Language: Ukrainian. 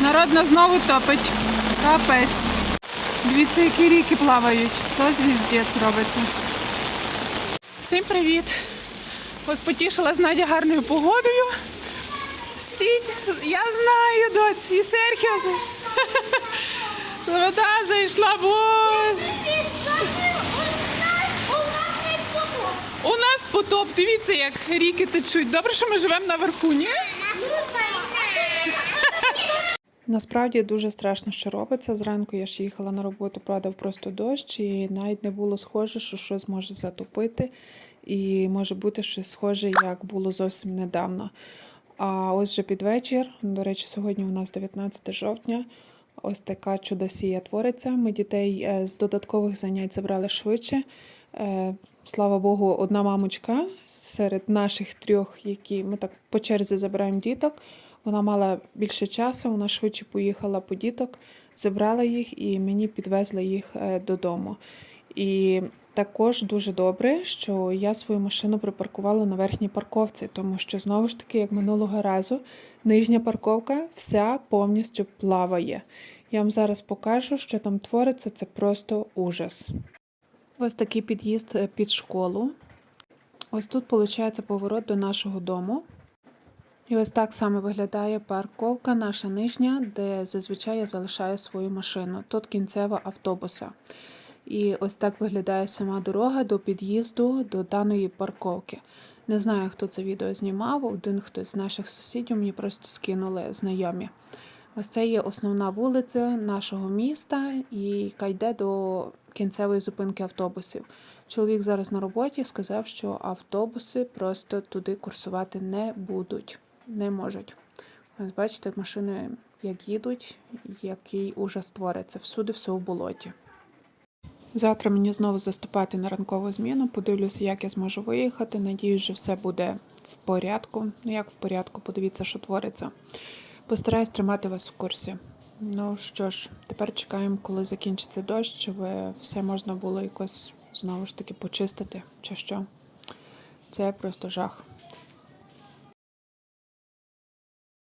Народно знову топить. Капець. Дивіться, які ріки плавають. То звіздець робиться. Всім привіт! Ось потішила з Надя гарною погодою. Стіть, я знаю, доць, і Серхіо. Вода зайшла, бо у нас потоп. Дивіться, як ріки течуть. Добре, що ми живемо наверху, ні? Насправді дуже страшно, що робиться. Зранку я ж їхала на роботу, падав просто дощ, і навіть не було схоже, що щось може затопити, і може бути щось схоже, як було зовсім недавно. А ось вже під вечір, до речі, сьогодні у нас 19 жовтня. Ось така чудосія твориться. Ми дітей е, з додаткових занять забрали швидше. Е, Слава Богу, одна мамочка серед наших трьох, які ми так по черзі забираємо діток. Вона мала більше часу, вона швидше поїхала по діток, забрала їх і мені підвезли їх е, додому. І також дуже добре, що я свою машину припаркувала на верхній парковці, тому що знову ж таки, як минулого разу, нижня парковка вся повністю плаває. Я вам зараз покажу, що там твориться, це просто ужас. Ось такий під'їзд е, під школу. Ось тут виходить поворот до нашого дому. І ось так саме виглядає парковка, наша нижня, де зазвичай я залишаю свою машину. Тут кінцева автобуса. І ось так виглядає сама дорога до під'їзду до даної парковки. Не знаю, хто це відео знімав. Один хтось з наших сусідів мені просто скинули знайомі. Ось це є основна вулиця нашого міста, і яка йде до кінцевої зупинки автобусів. Чоловік зараз на роботі сказав, що автобуси просто туди курсувати не будуть, не можуть. Ось бачите, машини як їдуть, який ужас твориться. Всюди все в болоті. Завтра мені знову заступати на ранкову зміну. Подивлюся, як я зможу виїхати. Надіюсь, що все буде в порядку. Ну як в порядку, подивіться, що твориться. Постараюсь тримати вас в курсі. Ну що ж, тепер чекаємо, коли закінчиться дощ, щоб все можна було якось знову ж таки почистити, чи що. Це просто жах.